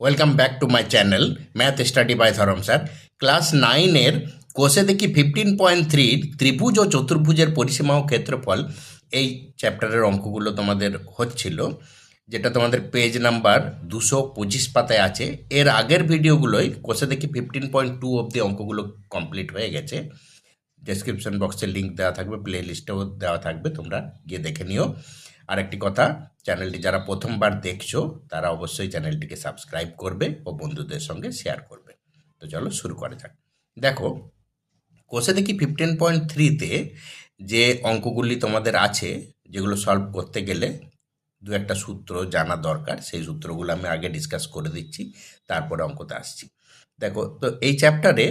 Welcome back to my channel math study by Dharam sir class নাইনের কোষে দেখি fifteen point থ্রির ত্রিভুজ ও চতুর্ভুজের পরিসীমা ও ক্ষেত্রফল এই চ্যাপ্টারের অঙ্কগুলো তোমাদের হচ্ছিল, যেটা তোমাদের পেজ নাম্বার দুশো পঁচিশ পাতায় আছে। এর আগের ভিডিওগুলোই কোষে দেখি ফিফটিন পয়েন্ট টু অবধি অঙ্কগুলো কমপ্লিট হয়ে গেছে। ডেসক্রিপশন বক্সে লিঙ্ক দেওয়া থাকবে প্লে লিস্টেও দেওয়া থাকবে, তোমরা গিয়ে দেখে নিও। আর একটি কথা, চ্যানেলটি যারা প্রথমবার দেখছ, তারা অবশ্যই চ্যানেলটিকে সাবস্ক্রাইব করবে ও বন্ধুদের সঙ্গে শেয়ার করবে। তো চলো শুরু করা যাক। দেখো, কোষে দেখি ফিফটিন পয়েন্ট থ্রিতে যে অঙ্কগুলি তোমাদের আছে, যেগুলো সলভ করতে গেলে দু একটা সূত্র জানা দরকার, সেই সূত্রগুলো আমি আগে ডিসকাস করে দিচ্ছি, তারপরে অঙ্কতে আসছি। দেখো, তো এই চ্যাপ্টারে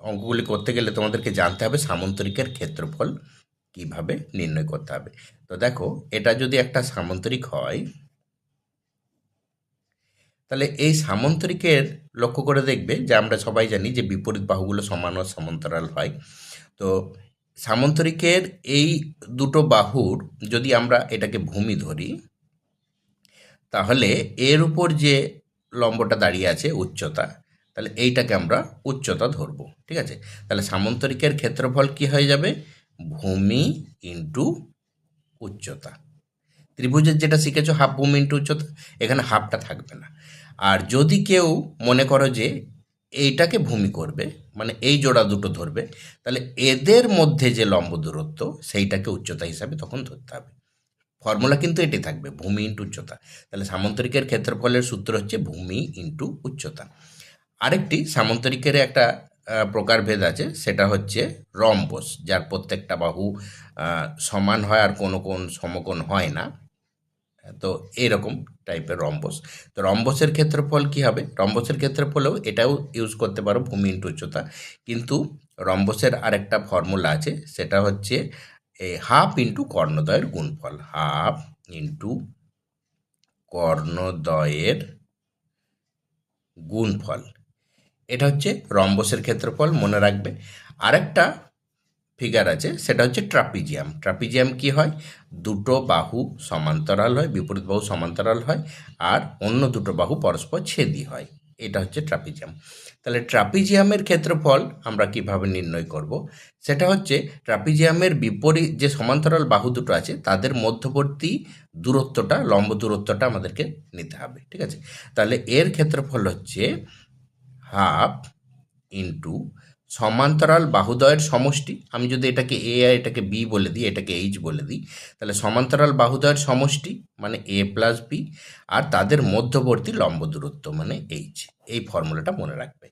অঙ্কগুলি করতে গেলে তোমাদেরকে জানতে হবে সামন্তরিকের ক্ষেত্রফল কীভাবে নির্ণয় করতে হবে। তো দেখো, এটা যদি একটা সামন্তরিক হয়, তাহলে এই সামন্তরিকের লক্ষ্য করে দেখবে যে আমরা সবাই জানি যে বিপরীত বাহুগুলো সমান ও সমান্তরাল হয়। তো সামন্তরিকের এই দুটো বাহুর যদি আমরা এটাকে ভূমি ধরি, তাহলে এর উপর যে লম্বটা দাঁড়িয়ে আছে উচ্চতা, তাহলে এইটাকে আমরা উচ্চতা ধরবো, ঠিক আছে? তাহলে সামন্তরিকের ক্ষেত্রফল কি হয়ে যাবে? ভূমি ইন্টু উচ্চতা। ত্রিভুজের যেটা শিখেছো হাফ ভূমি ইন্টু উচ্চতা, এখানে হাফটা থাকবে না। আর যদি কেউ মনে করো যে এইটাকে ভূমি করবে মানে এই জোড়া দুটো ধরবে, তাহলে এদের মধ্যে যে লম্ব দূরত্ব, সেইটাকে উচ্চতা হিসাবে তখন ধরতে হবে। ফর্মুলা কিন্তু এটি থাকবে, ভূমি ইন্টু উচ্চতা। তাহলে সামন্তরিকের ক্ষেত্রফলের সূত্র হচ্ছে ভূমি ইন্টু উচ্চতা। আরেকটি সামন্তরিকের একটা প্রকারভেদ আছে। সেটা হচ্ছে রম্বস যার প্রত্যেকটা বাহু সমান হয় আর কোনো কোন সমকোণ হয় না। তো এরকম টাইপের রম্বস তো রম্বসের ক্ষেত্রফল কি হবে? রম্বসের ক্ষেত্রফলেও এটাও ইউজ করতে পারো ভূমি ইন্টু উচ্চতা। কিন্তু রম্বসের আরেকটা ফর্মুলা আছে, সেটা হচ্ছে এই হাফ ইন্টু কর্ণদয়ের গুণফল। হাফ ইন্টু কর্ণদয়ের গুণফল। এটা হচ্ছে রম্বসের ক্ষেত্রফল, মনে রাখবে। আরেকটা ফিগার আছে, সেটা হচ্ছে ট্রাপিজিয়াম ট্রাপিজিয়াম কি হয়? দুটো বাহু সমান্তরাল হয়, বিপরীত বাহু সমান্তরাল হয়, আর অন্য দুটো বাহু পরস্পর ছেদি হয়। এটা হচ্ছে ট্রাপিজিয়াম তাহলে ট্রাপিজিয়ামের ক্ষেত্রফল আমরা কীভাবে নির্ণয় করব? সেটা হচ্ছে ট্রাপিজিয়ামের বিপরীত যে সমান্তরাল বাহু দুটো আছে, তাদের মধ্যবর্তী দূরত্বটা, লম্ব দূরত্বটা আমাদেরকে নিতে হবে, ঠিক আছে? তাহলে এর ক্ষেত্রফল হচ্ছে হাফ ইন্টু সমান্তরাল বাহুদয়ের সমষ্টি। আমি যদি এটাকে এ আর এটাকে বি বলে দিই, এটাকে এইচ বলে দিই, তাহলে সমান্তরাল বাহুদয়ের সমষ্টি মানে এ প্লাস বি আর তাদের মধ্যবর্তী লম্ব দূরত্ব মানে এইচ এই ফর্মুলাটা মনে রাখবে।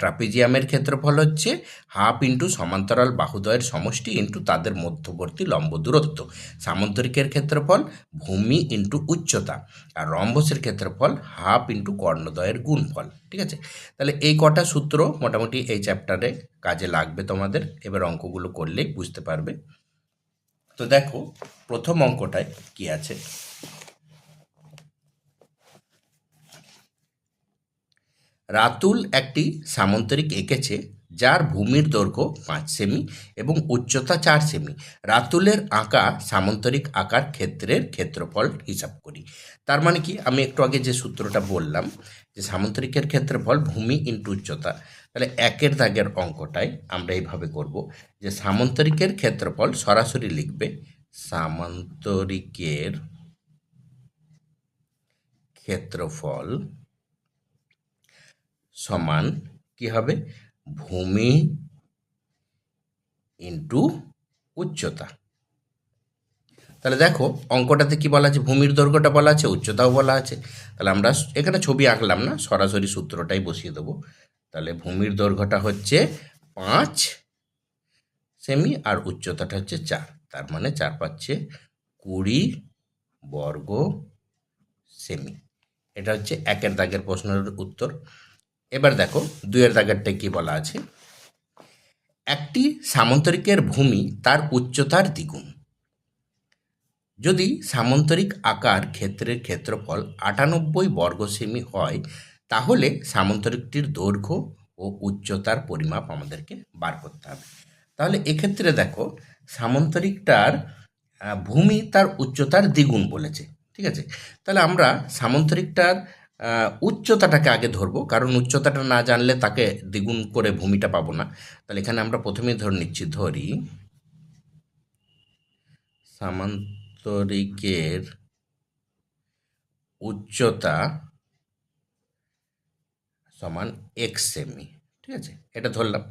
ট্রাপিজিয়ামের ক্ষেত্রফল হচ্ছে হাফ ইন্টু সমান্তরাল বাহুদয়ের সমষ্টি ইন্টু তাদের মধ্যবর্তী লম্ব দূরত্ব। সামন্তরিকের ক্ষেত্রফল ভূমি ইন্টু উচ্চতা আর রম্বসের ক্ষেত্রফল হাফ ইন্টু কর্ণদয়ের গুণফল, ঠিক আছে? তাহলে এই কটা সূত্র মোটামুটি এই চ্যাপ্টারে কাজে লাগবে তোমাদের। এবার অঙ্কগুলো করলেই বুঝতে পারবে। তো দেখো, প্রথম অঙ্কটায় কি আছে? রাতুল একটি সামন্তরিক এঁকেছে, যার ভূমির দৈর্ঘ্য পাঁচ সেমি এবং উচ্চতা চার সেমি। রাতুলের আঁকা সামন্তরিক আকার ক্ষেত্রের ক্ষেত্রফল হিসাব করি। তার মানে কি? আমি একটু আগে যে সূত্রটা বললাম, যে সামন্তরিকের ক্ষেত্রফল ভূমি ইন্টু উচ্চতা, তাহলে একের দাগের অঙ্কটাই আমরা এইভাবে করব, যে সামন্তরিকের ক্ষেত্রফল সরাসরি লিখবে সামান্তরিকের ক্ষেত্রফল সমান কি হবে? ভূমি ইন্টু উচ্চতা। তাহলে দেখো, অঙ্কটাতে কি বলা আছে? ভূমির দৈর্ঘ্যটা বলা আছে, উচ্চতাও বলা আছে। তাহলে আমরা এখানে ছবি আঁকলাম না, সরাসরি সূত্রটাই বসিয়ে দেবো। তাহলে ভূমির দৈর্ঘ্যটা হচ্ছে পাঁচ সেমি আর উচ্চতাটা হচ্ছে চার। তার মানে চার পাচ্ছে কুড়ি বর্গ সেমি। এটা হচ্ছে একের দাগের প্রশ্নের উত্তর। এবার দেখো দুইয়ের দাগেরটা কি বলা আছে? একটি সামন্তরিকের ভূমি তার উচ্চতার দ্বিগুণ। যদি সামন্তরিক আকার ক্ষেত্রের ক্ষেত্রফল আটানব্বই বর্গ সেমি হয়, তাহলে সামন্তরিকটির দৈর্ঘ্য ও উচ্চতার পরিমাপ আমাদেরকে বার করতে হবে। তাহলে এক্ষেত্রে দেখো সামন্তরিকটার ভূমি তার উচ্চতার দ্বিগুণ বলেছে, ঠিক আছে? তাহলে আমরা সামন্তরিকটার উচ্চতাটাকে আগে ধরবো, কারণ উচ্চতাটা না জানলে তাকে দ্বিগুণ করে ভূমিটা পাবো না। তাহলে এখানে আমরা প্রথমেই ধরে নিচ্ছি, ধরি সামান্তরিকের উচ্চতা সমান এক্স সেমি ঠিক আছে? এটা ধরলাম।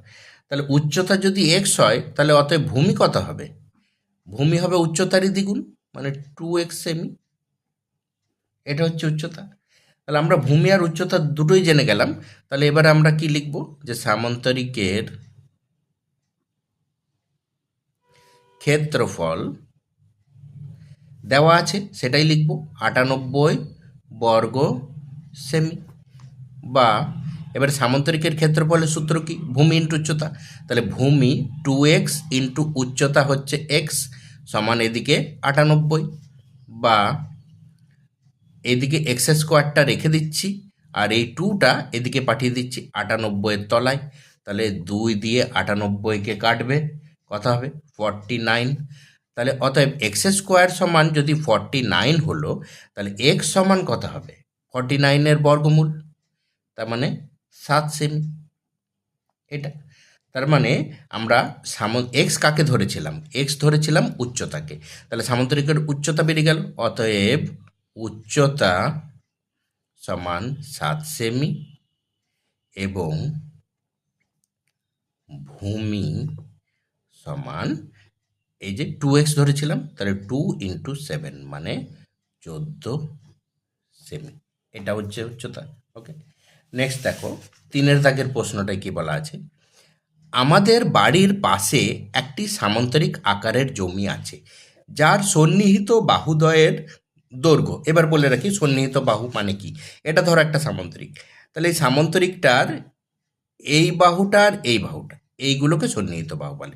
তাহলে উচ্চতা যদি এক্স হয়, তাহলে অতএব ভূমি কত হবে? ভূমি হবে উচ্চতারই দ্বিগুণ মানে টু এক্স সেমি এটা হচ্ছে উচ্চতা। তাহলে আমরা ভূমি আর উচ্চতা দুটোই জেনে গেলাম। তাহলে এবার আমরা কি লিখব? যে সামান্তরিকের ক্ষেত্রফল দেওয়া আছে, সেটাই লিখব। আটানব্বই বর্গ সেমি। বা এবার সামান্তরিকের ক্ষেত্রফলের সূত্র কি? ভূমি ইন্টু উচ্চতা। তাহলে ভূমি টু এক্স ইন্টু উচ্চতা হচ্ছে এক্স সমান এদিকে আটানব্বই। বা এদিকে এক্স স্কোয়ারটা রেখে দিচ্ছি আর এই টুটা এদিকে পাঠিয়ে দিচ্ছি আটানব্বইয়ের তলায়। তাহলে দুই দিয়ে আটানব্বইকে কাটবে, কথা হবে ফর্টি নাইন তাহলে অতএব এক্স স্কোয়ার সমান যদি ফর্টি নাইন হলো, তাহলে এক্স সমান কত হবে ফর্টি নাইনের বর্গমূল, তার মানে সাত সেমি এটা, তার মানে আমরা সাম এক্স কাকে ধরেছিলাম? এক্স ধরেছিলাম উচ্চতাকে। তাহলে সামুদ্রিকের উচ্চতা বেড়ে গেল, অতএব উচ্চতা সমান সাত সেমি এবং ভূমি সমান, এই যে টু এক্স ধরেছিলাম, তাহলে টু ইন্টু সেভেন মানে চোদ্দ সেমি। এটা হচ্ছে উচ্চতা ওকে নেক্সট দেখো, তিনের দাগের প্রশ্নটায় কি বলা আছে? আমাদের বাড়ির পাশে একটি সামান্তরিক আকারের জমি আছে, যার সন্নিহিত বাহুদয়ের দৈর্ঘ্য। এবার বলে রাখি সন্নিহিত বাহু মানে কি? এটা ধরো একটা সামান্তরিক। তাহলে এই সামান্তরিকটার এই বাহুটার এই বাহুটা, এইগুলোকে সন্নিহিত বাহু বলে।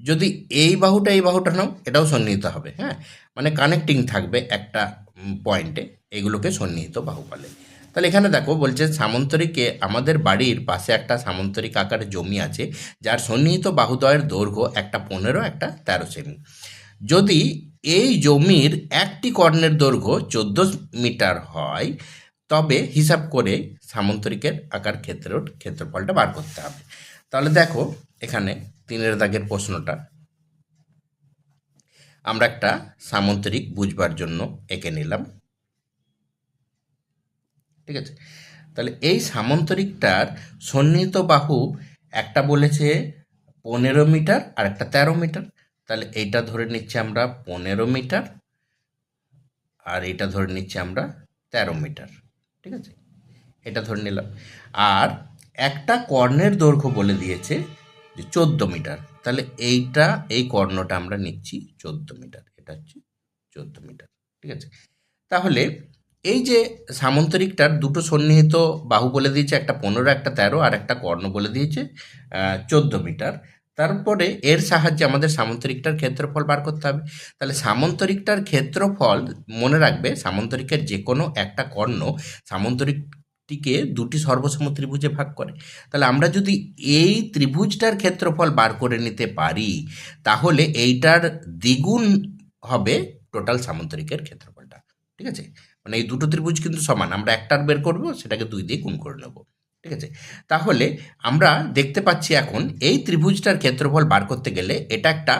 যদি এই বাহুটা এই বাহুটা নাও, এটাও সন্নিহিত হবে হ্যাঁ? মানে কানেক্টিং থাকবে একটা পয়েন্টে এগুলোকে সন্নিহিত বাহু বলে। তাহলে এখানে দেখো, বলছে সামন্তরিকে আমাদের বাড়ির পাশে একটা সামন্তরিক আকারের জমি আছে, যার সন্নিহিত বাহুদয়ের দৈর্ঘ্য একটা পনেরো, একটা তেরো সেমি। যদি এই জমির একটি কর্ণের দৈর্ঘ্য চোদ্দ মিটার হয়, তবে হিসাব করে সামন্তরিকের আকার ক্ষেত্রের ক্ষেত্রফলটা বার করতে হবে। তাহলে দেখো, এখানে তিনের দাগের প্রশ্নটা। আমরা একটা সামন্তরিক বুঝবার জন্য এঁকে নিলাম। ঠিক আছে? তাহলে এই সামন্তরিকটার সন্নিহিত বাহু একটা বলেছে পনেরো মিটার আর একটা তেরো মিটার। তাহলে এইটা ধরে নিচ্ছি আমরা পনেরো মিটার আর এটা ধরে নিচ্ছি আমরা তেরো মিটার, ঠিক আছে? এটা ধরে নিলাম। আর একটা কর্ণের দৈর্ঘ্য বলে দিয়েছে যে চোদ্দ মিটার, তাহলে এইটা, এই কর্ণটা আমরা নিচ্ছি চোদ্দ মিটার, এটা হচ্ছে চোদ্দ মিটার, ঠিক আছে? তাহলে এই যে সামন্তরিকটার দুটো সন্নিহিত বাহু বলে দিয়েছে, একটা পনেরো, একটা তেরো, আর একটা কর্ণ বলে দিয়েছে চোদ্দ মিটার তারপরে এর সাহায্যে আমাদের সামন্তরিকটার ক্ষেত্রফল বার করতে হবে। তাহলে সামন্তরিকটার ক্ষেত্রফল মনে রাখবে সামন্তরিকের যে কোনো একটা কর্ণ সামন্তরিকটিকে দুটি সর্বসম ত্রিভুজে ভাগ করে। তাহলে আমরা যদি এই ত্রিভুজটার ক্ষেত্রফল বার করে নিতে পারি, তাহলে এইটার দ্বিগুণ হবে টোটাল সামন্তরিকের ক্ষেত্রফলটা। ঠিক আছে? মানে এই দুটো ত্রিভুজ কিন্তু সমান, আমরা একটার বের করব, সেটাকে দুই দিয়ে গুণ করে নেব। ঠিক আছে? তাহলে আমরা দেখতে পাচ্ছি এখন এই ত্রিভুজটার ক্ষেত্রফল বার করতে গেলে এটা একটা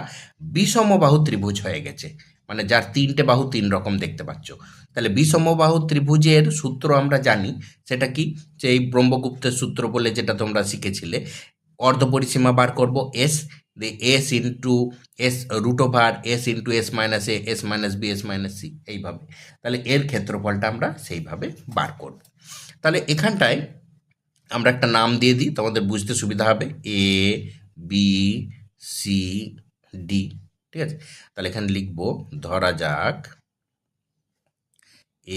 বিষমবাহু ত্রিভুজ হয়ে গেছে। মানে যার তিনটে বাহু তিন রকম দেখতে পাচ্ছ। তাহলে বিষমবাহু ত্রিভুজের সূত্র আমরা জানি, সেটা কি? যে এই ব্রহ্মগুপ্তের সূত্র বলে যেটা তোমরা শিখেছিলে। অর্ধপরিসীমা বার করব S the S into S root over S into S minus A S minus B S minus C এইভাবে। তাহলে এর ক্ষেত্রফলটা আমরা সেইভাবে বার করব। তাহলে এখানটায় আমরা একটা নাম দিয়ে দিই তোমাদের বুঝতে সুবিধা হবে। এ বি সি ডি ঠিক আছে? তাহলে এখানে লিখব, ধরা যাক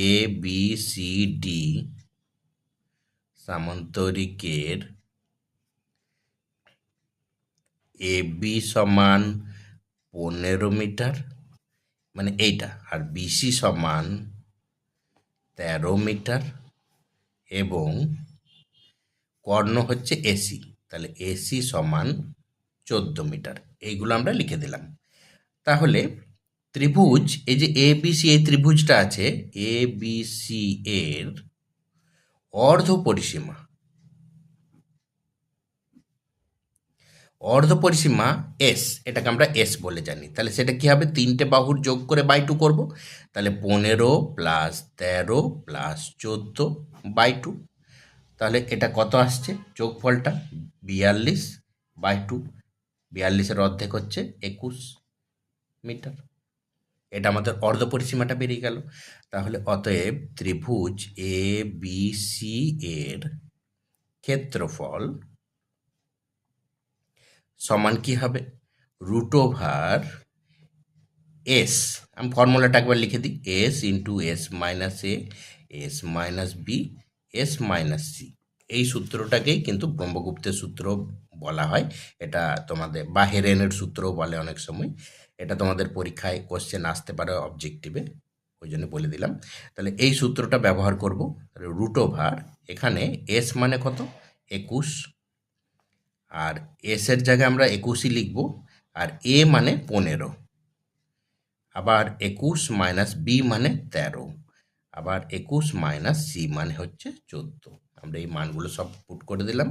এ বি সি ডি সামন্তরিকের এ বি সমান পনেরো মিটার মানে এইটা, আর বিসি সমান তেরো মিটার এবং কর্ণ হচ্ছে এসি তাহলে এসি সমান চোদ্দ মিটার, এইগুলো আমরা লিখে দিলাম। তাহলে ত্রিভুজ, এই যে এ বি এই ত্রিভুজটা আছে এ বি সি এর অর্ধ পরিসীমা। অর্ধ পরিসীমা এস এটাকে আমরা এস বলে জানি। তাহলে সেটা কি হবে? তিনটে বাহুর যোগ করে বাই টু করব। তাহলে পনেরো প্লাস তেরো প্লাস চোদ্দ বাই টু। তাহলে এটা কত আসছে? যোগফলটা বিয়াল্লিশ বাই টু। বিয়াল্লিশের অর্ধেক হচ্ছে একুশ মিটার। এটা আমাদের অর্ধ পরিসীমাটা বেরিয়ে গেল। তাহলে অতএব ত্রিভুজ এ বি সি এর ক্ষেত্রফল সমান কি হবে? রুট ওভার এস আমি ফর্মুলাটা একবার লিখে দিই। S into S minus A S minus B S minus C এই সূত্রটাকেই কিন্তু ব্রহ্মগুপ্তের সূত্র বলা হয়। এটা তোমাদের বা হেরেনের সূত্রও বলে অনেক সময়। এটা তোমাদের পরীক্ষায় কোশ্চেন আসতে পারে অবজেক্টিভে ওই জন্য বলে দিলাম। তাহলে এই সূত্রটা ব্যবহার করব। রুট ওভার এখানে এস মানে কত? একুশ। আর এস এর জায়গায় আমরা একুশই লিখব। আর এ মানে পনেরো। আবার একুশ মাইনাস বি মানে তেরো। আবার একুশ মাইনাস সি মানে হচ্ছে চোদ্দ। আমরা এই মানগুলো সব পুট করে দিলাম।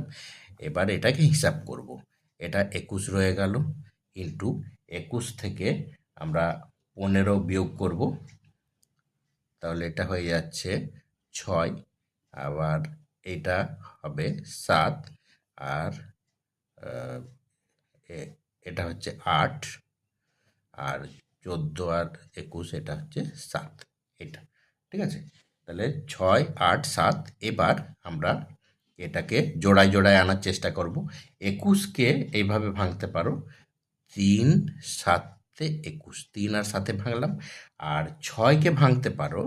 এবার এটাকে হিসাব করব। এটা একুশ রয়ে গেল ইন্টু একুশ থেকে আমরা পনেরো বিয়োগ করব। তাহলে এটা হয়ে যাচ্ছে ছয়। আবার এটা হবে সাত। আর এটা হচ্ছে আট। আর চোদ্দ আর একুশ, এটা হচ্ছে সাত। এটা। ঠিক আছে? তাহলে ছয়, আট, সাত, এবার আমরা এটাকে জোড়ায় জোড়ায় আনার চেষ্টা করব। একুশকে এইভাবে ভাঙতে পারো। তিন, সাতে একুশ, তিন আর সাথে ভাঙলাম। আর ছয়কে ভাঙতে পারো।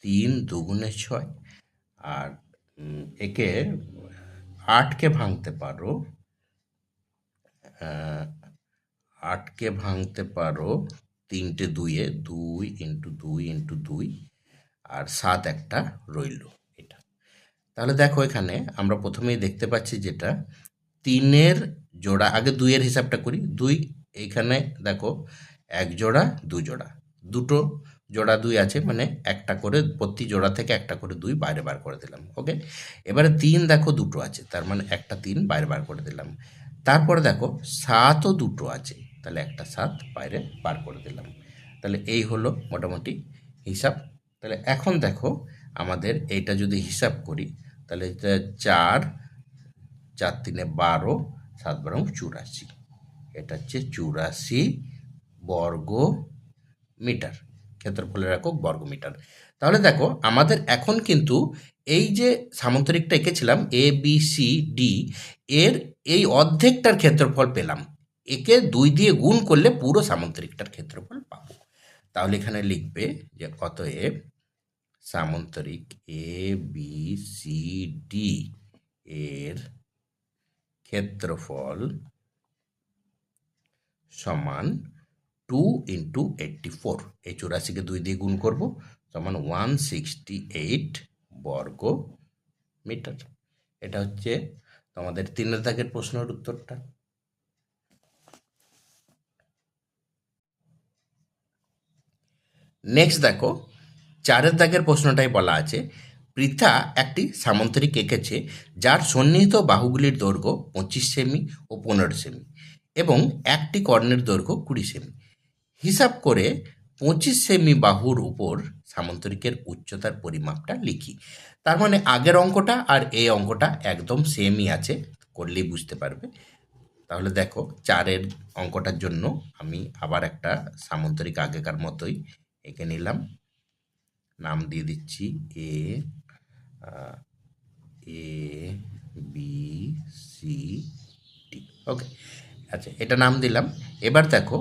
তিন দুগুণে ছয়। আর একে আটকে ভাঙতে পারো। আটকে ভাঙতে পারো তিনটে দুইয়ে দুই ইন্টু দুই ইন্টু দুই আর সাত একটা রইল এটা। তাহলে দেখো এখানে আমরা প্রথমেই দেখতে পাচ্ছি যেটা, তিনের জোড়া, আগে দুইয়ের হিসাবটা করি, দুই এইখানে দেখো এক জোড়া, দু জোড়া, দুটো জোড়া দুই আছে মানে একটা করে প্রতি জোড়া থেকে একটা করে দুই বাইরে বার করে দিলাম, ওকে? এবারে তিন দেখো দুটো আছে, তার মানে একটা তিন বাইরে বার করে দিলাম। তারপরে দেখো সাতও দুটো আছে তাহলে একটা সাত বাইরে বার করে দিলাম। তাহলে এই হলো মোটামুটি হিসাব। তাহলে এখন দেখো আমাদের এইটা যদি হিসাব করি, তাহলে চার চার তিনে বারো, সাত বারো চুরাশি। এটা হচ্ছে চুরাশি বর্গ মিটার। ক্ষেত্রফলের একক বর্গ মিটার। তাহলে দেখো আমাদের এখন কিন্তু এই যে সামন্তরিকটা এঁকেছিলাম এ বি সি ডি এর এই অর্ধেকটার ক্ষেত্রফল পেলাম। একে দুই দিয়ে গুণ করলে পুরো সামন্তরিকটার ক্ষেত্রফল পাবো। তাহলে এখানে লিখবে যে অতএব সামন্তরিক এ বি সি ডি এর ক্ষেত্রফল সমান টু ইন্টু এইটটি ফোর এই চুরাশিকে দুই দিয়ে গুণ করব, সমান ওয়ান সিক্সটি এইট বর্গ মিটার। এটা হচ্ছে তোমাদের তিনের দাগের প্রশ্নের উত্তরটা। নেক্সট দেখো, চারের দাগের প্রশ্নটাই বলা আছে। পৃথা একটি সামন্তরিক এঁকেছে, যার সন্নিহিত বাহুগুলির দৈর্ঘ্য পঁচিশ সেমি ও পনেরো সেমি এবং একটি কর্ণের দৈর্ঘ্য কুড়ি সেমি। হিসাব করে পঁচিশ সেমি বাহুর উপর সামন্তরিকের উচ্চতার পরিমাপটা লিখি। তার মানে আগের অঙ্কটা আর এই অঙ্কটা একদম সেমই আছে, করলেই বুঝতে পারবে। তাহলে দেখো, চারের অঙ্কটার জন্য আমি আবার একটা সামন্তরিক আগেকার মতোই এঁকে নিলাম। নাম দিয়ে দিচ্ছি এ এ, বি, সি টি ওকে আচ্ছা এটা নাম দিলাম। এবার দেখো,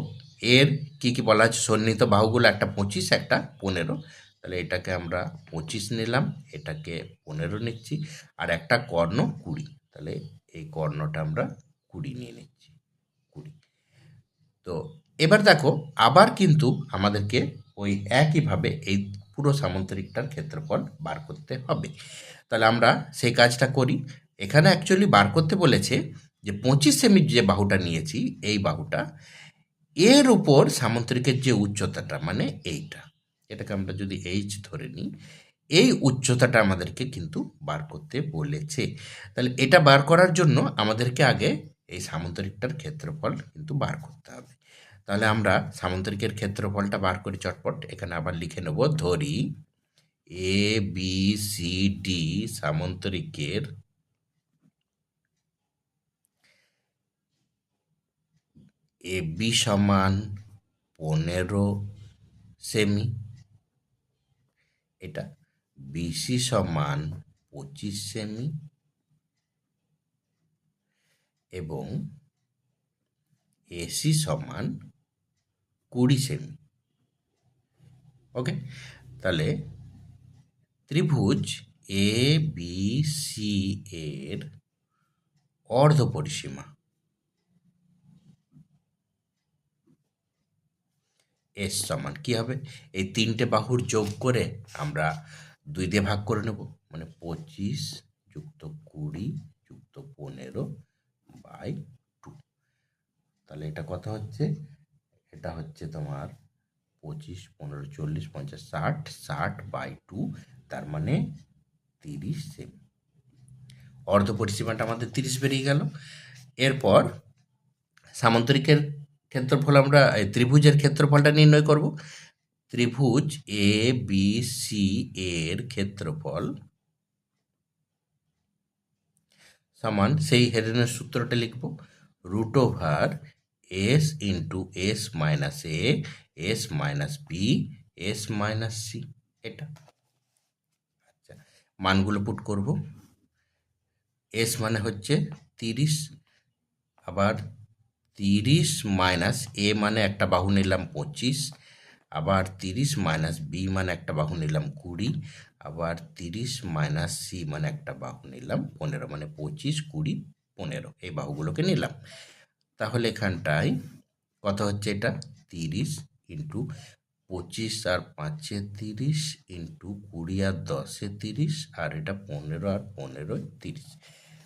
এর কি কি বলা আছে? সন্নিহিত বাহুগুলো একটা পঁচিশ, একটা পনেরো। তাহলে এটাকে আমরা পঁচিশ নিলাম, এটাকে পনেরো নিচ্ছি, আর একটা কর্ণ কুড়ি। তাহলে এই কর্ণটা আমরা কুড়ি নিয়ে নিচ্ছি, কুড়ি। তো এবার দেখো, আবার কিন্তু আমাদেরকে ওই একইভাবে এই পুরো সামন্তরিকটার ক্ষেত্রফল বার করতে হবে। তাহলে আমরা সেই কাজটা করি। এখানে অ্যাকচুয়ালি বার করতে বলেছে যে পঁচিশ সেমির যে বাহুটা নিয়েছি, এই বাহুটা, এর উপর সামন্তরিকের যে উচ্চতাটা মানে এইটা, এটাকে আমরা যদি এইচ ধরে নিই, এই উচ্চতাটা আমাদেরকে কিন্তু বার করতে বলেছে। তাহলে এটা বার করার জন্য আমাদেরকে আগে এই সামন্তরিকটার ক্ষেত্রফল কিন্তু বার করতে হবে। তাহলে আমরা সামন্তরিকের ক্ষেত্রফলটা বার করি চটপট। এখানে আবার লিখে নেব, ধরি এ বি সি ডি সামন্তরিকের এ বি সমান পনেরো সেমি। এটা বিসি সমান পঁচিশ সেমি। এবং এসি সমান কুড়ি সেমি। ওকে তাহলে ত্রিভুজ এ বি সি এর অর্ধ পরিসীমা এস সমান কি হবে? এই তিনটে বাহুর যোগ করে আমরা দুই দিয়ে ভাগ করে নেব। মানে পঁচিশ যুক্ত কুড়ি যুক্ত পনেরো বাই তাহলে এটা কত হচ্ছে? এটা হচ্ছে তোমার পঁচিশ, পনেরো, চল্লিশ, পঞ্চাশ, ষাট ষাট বাই টু, তার মানে তিরিশ সেমি অর্ধ পরিসীমাটা আমাদের তিরিশ বেরিয়ে গেল। এরপর সামন্তরিকের ক্ষেত্রফল আমরা ত্রিভুজের ক্ষেত্রফলটা নির্ণয় করব। ত্রিভুজ এ বি সি এর ক্ষেত্রফল সমান সেই হেডেনের সূত্রটা লিখব। Root over S into S minus A S minus B S minus C এটা। আচ্ছা মানগুলো পুট করব। এস মানে হচ্ছে তিরিশ, আবার তিরিশ মাইনাস এ মানে একটা বাহু নিলাম পঁচিশ, আবার তিরিশ মাইনাস বি মানে একটা বাহু নিলাম কুড়ি, আবার তিরিশ মাইনাস সি মানে একটা বাহু নিলাম পনেরো মানে পঁচিশ, কুড়ি, পনেরো, এই বাহুগুলোকে নিলাম। তাহলে এখানটায় কত হচ্ছে এটা? তিরিশ ইন্টু পঁচিশ আর পাঁচে তিরিশ ইন্টু কুড়ি আর দশে তিরিশ আর এটা পনেরো আর পনেরো তিরিশ।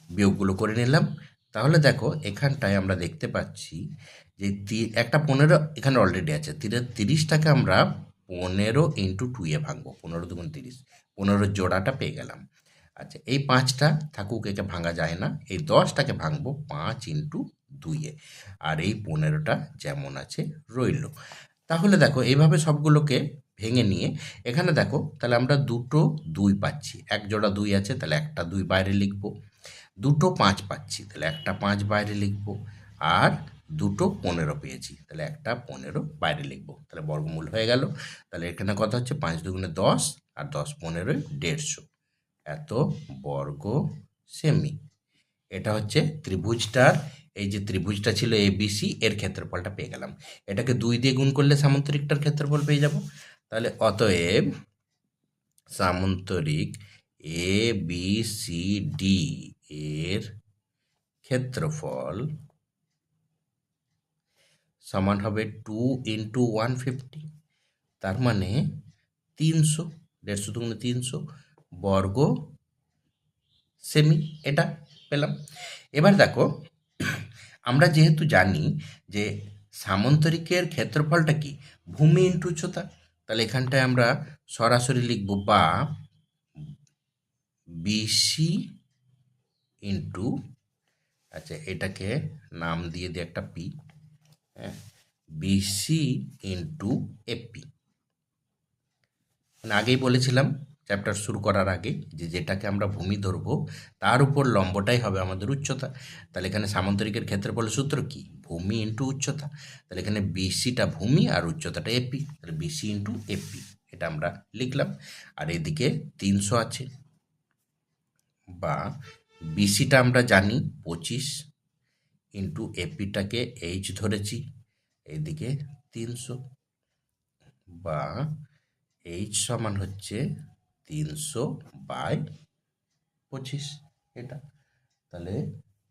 বিয়োগগুলো করে নিলাম। তাহলে দেখো এখানটায় আমরা দেখতে পাচ্ছি যে একটা পনেরো এখানে অলরেডি আছে। তিরে- তিরিশটাকে আমরা পনেরো ইন্টু টুয়ে ভাঙবো। পনেরো দুগুণ তিরিশ। পনেরো জোড়াটা পেয়ে গেলাম। আচ্ছা এই পাঁচটা থাকুক, একে ভাঙা যায় না। এই দশটাকে ভাঙবো পাঁচ ইন্টু দুইয়ে। আর এই পনেরোটা যেমন আছে রইল। তাহলে দেখো, এইভাবে সবগুলোকে ভেঙে নিয়ে, এখানে দেখো, তাহলে আমরা দুটো দুই পাচ্ছি। এক জোড়া দুই আছে, তাহলে একটা দুই বাইরে লিখব। দুটো পাঁচ পাচ্ছি, তাহলে একটা পাঁচ বাইরে লিখব। আর দুটো পনেরো পেয়েছি, তাহলে একটা পনেরো বাইরে লিখব। তাহলে বর্গমূল হয়ে গেল। তাহলে এখানে কথা হচ্ছে? পাঁচ দুগুণে দশ, আর দশ পনেরোই দেড়শো। এত বর্গ সেমি। এটা হচ্ছে ত্রিভুজটার এই যে ত্রিভুজটা ছিল এ বিসি এর ক্ষেত্রফলটা পেয়ে গেলাম। এটাকে দুই দিয়ে গুণ করলে সামন্তরিকটার ক্ষেত্রফল পেয়ে যাব। তাহলে অতএব সামন্তরিক এ বি সি ডি এর ক্ষেত্রফল সমান হবে টু ইন্টু ওয়ান ফিফটি তার মানে তিনশো, দেড়শো দুগুণে তিনশো বর্গ সেমি, এটা পেলাম। এবার দেখো আমরা যেহেতু জানি যে সামন্তরিকের ক্ষেত্রফলটা কি, ভূমি ইন্টু উচ্চতা, তাহলে এখানটায় আমরা সরাসরি লিখব বা বিসি ইন্টু আচ্ছা এটাকে নাম দিয়ে দিই একটা পি হ্যাঁ বিসি ইন্টু এপি আগেই বলেছিলাম চ্যাপ্টার শুরু করার আগে যে যেটাকে আমরা ভূমি ধরবো, তার উপর লম্বটাই হবে আমাদের উচ্চতা। তাহলে এখানে সামন্তরিকের ক্ষেত্রফলের সূত্র কি? ভূমি ইন্টু উচ্চতা। তাহলে এখানে বিসিটা ভূমি আর উচ্চতাটা এপি তাহলে বিসি ইন্টু এপি এটা আমরা লিখলাম। আর এদিকে তিনশো আছে। বা বিসিটা আমরা জানি পঁচিশ ইন্টু এপিটাকে এইচ ধরেছি। এদিকে তিনশো। বা এইচ সমান হচ্ছে তিনশো বাই পঁচিশ এটা। তাহলে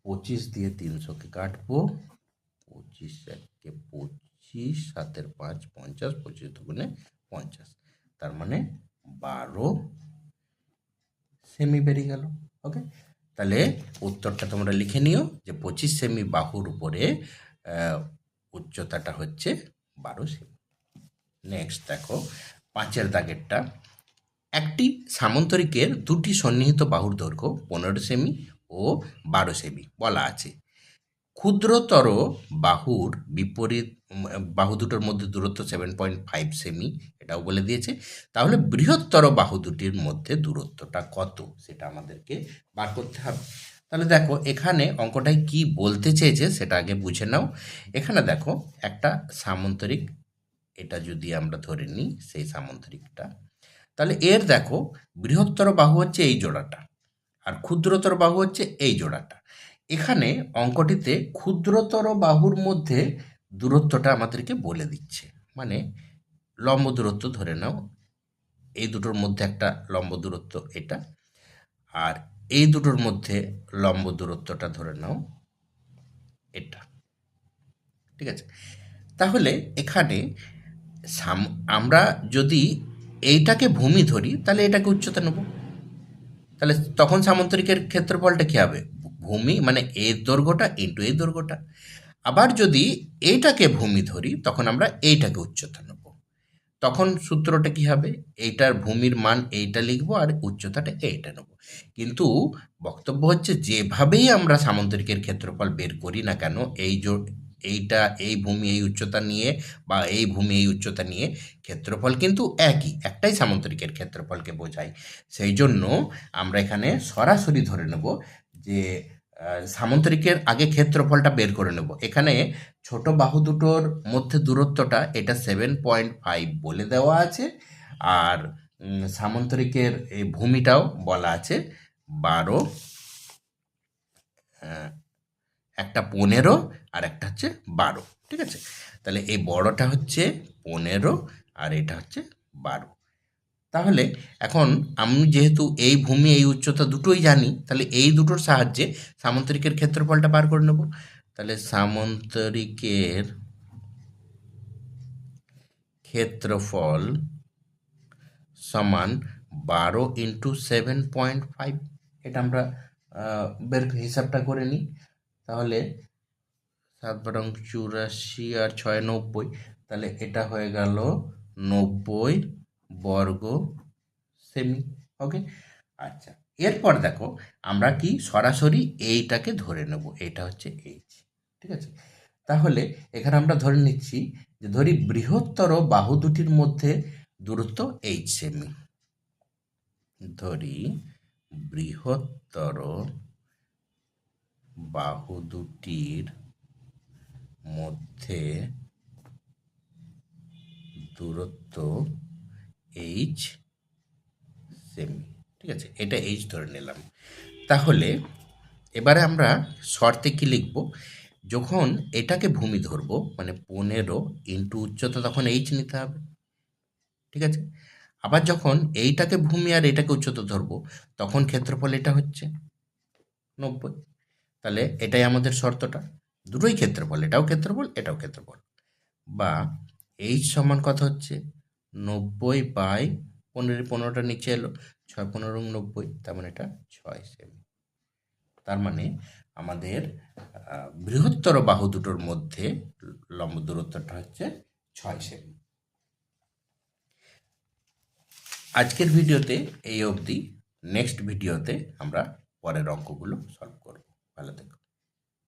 পঁচিশ দিয়ে তিনশোকে কাটবো। পঁচিশ একে পঁচিশ, সাতের পাঁচ, পঞ্চাশ, পঁচিশ দুগুণে পঞ্চাশ। তার মানে বারো সেমি বেরিয়ে গেল, ওকে? তাহলে উত্তরটা তোমরা লিখে নিও যে পঁচিশ সেমি বাহুর উপরে উচ্চতাটা হচ্ছে বারো সেমি। নেক্সট দেখো, পাঁচের দাগেরটা। একটি সামন্তরিকের দুটি সন্নিহিত বাহুর দৈর্ঘ্য পনেরো সেমি ও বারো সেমি বলা আছে। ক্ষুদ্রতর বাহুর বিপরীত বাহু দুটোর মধ্যে দূরত্ব সেভেন পয়েন্ট ফাইভ সেমি, এটাও বলে দিয়েছে। তাহলে বৃহত্তর বাহু দুটির মধ্যে দূরত্বটা কত সেটা আমাদেরকে বার করতে হবে। তাহলে দেখো, এখানে অঙ্কটায় কি বলতে চেয়েছে সেটা আগে বুঝে নাও। এখানে দেখো, একটা সামন্তরিক, এটা যদি আমরা ধরে নিই, সেই সামন্তরিকটা তাহলে এর দেখো, বৃহত্তর বাহু হচ্ছে এই জোড়াটা আর ক্ষুদ্রতর বাহু হচ্ছে এই জোড়াটা। এখানে অঙ্কটিতে ক্ষুদ্রতর বাহুর মধ্যে দূরত্বটা আমাদেরকে বলে দিচ্ছে। মানে লম্ব দূরত্ব ধরে নাও, এই দুটোর মধ্যে একটা লম্ব দূরত্ব এটা আর এই দুটোর মধ্যে লম্ব দূরত্বটা ধরে নাও এটা। ঠিক আছে? তাহলে এখানে আমরা যদি এইটাকে ভূমি ধরি, তাহলে এটাকে উচ্চতা নেব। তাহলে তখন সামন্তরিকের ক্ষেত্রফলটা কী হবে? ভূমি মানে এর দৈর্ঘ্যটা ইন্টু এই দৈর্ঘ্যটা। আবার যদি এইটাকে ভূমি ধরি, তখন আমরা এইটাকে উচ্চতা নেব। তখন সূত্রটা কি হবে? এইটার ভূমির মান এইটা লিখব আর উচ্চতাটা এইটা নেব। কিন্তু বক্তব্য হচ্ছে, যেভাবেই আমরা সামন্তরিকের ক্ষেত্রফল বের করি না কেন, এই এইটা, এই ভূমি, এই উচ্চতা নিয়ে বা এই ভূমি, এই উচ্চতা নিয়ে ক্ষেত্রফল কিন্তু একই, একটাই সামন্তরিকের ক্ষেত্রফলকে বোঝায়। সেই জন্য আমরা এখানে সরাসরি ধরে নেব যে সামন্তরিকের আগে ক্ষেত্রফলটা বের করে নেব। এখানে ছোট বাহু দুটোর মধ্যে দূরত্বটা এটা সেভেন পয়েন্ট ফাইভ বলে দেওয়া আছে আর সামন্তরিকের এই ভূমিটাও বলা আছে বারো একটা পনেরো আর একটা হচ্ছে বারো, ঠিক আছে? তাহলে এই বড়টা হচ্ছে পনেরো আর এটা হচ্ছে বারো। তাহলে এখন আমি যেহেতু এই ভূমি, এই উচ্চতা দুটোই জানি, তাহলে এই দুটোর সাহায্যে সামন্তরিকের ক্ষেত্রফলটা বার করে নেব। তাহলে সামন্তরিকের ক্ষেত্রফল সমান বারো ইন্টু সেভেন পয়েন্ট ফাইভ, এটা আমরা বের হিসাবটা করে নিই। তাহলে সাত বারং চুরাশি আর ছয় নব্বই, তাহলে এটা হয়ে গেল নব্বই বর্গ সেমি ওকে আচ্ছা এরপর দেখো আমরা কি সরাসরি এইটাকে ধরে নেব এটা হচ্ছে এইচ ঠিক আছে? তাহলে এখানে আমরা ধরে নিচ্ছি যে ধরি বৃহত্তর বাহু দুটির মধ্যে দূরত্ব এইচ সেমি, ধরি বৃহত্তর বাহু দুটির মধ্যে দূরত্ব এইচ সেমি ঠিক আছে, এটা এইচ ধরে নিলাম। তাহলে এবারে আমরা শর্তে কি লিখব? যখন এটাকে ভূমি ধরবো মানে পনেরো ইন্টু উচ্চতা, তখন এইচ নিতে হবে। ঠিক আছে? আবার যখন এইটাকে ভূমি আর এটাকে উচ্চতা ধরবো, তখন ক্ষেত্রফল এটা হচ্ছে নব্বই। তাহলে এটাই আমাদের শর্তটা। দুটোই ক্ষেত্রফল, এটাও ক্ষেত্রফল এটাও ক্ষেত্রফল। বা এইচ সমান কথা হচ্ছে নব্বই বাই পনেরো, পনেরোটা নিচে এলো, ছয়, পনেরো, নব্বই, তার মানে এটা ছয় সেমি। তার মানে আমাদের বৃহত্তর বাহু দুটোর মধ্যে লম্ব দূরত্বটা হচ্ছে ছয় সেমি। আজকের ভিডিওতে এই অবধি। নেক্সট ভিডিওতে আমরা পরের অঙ্কগুলো সলভ করব। ভালো থেকো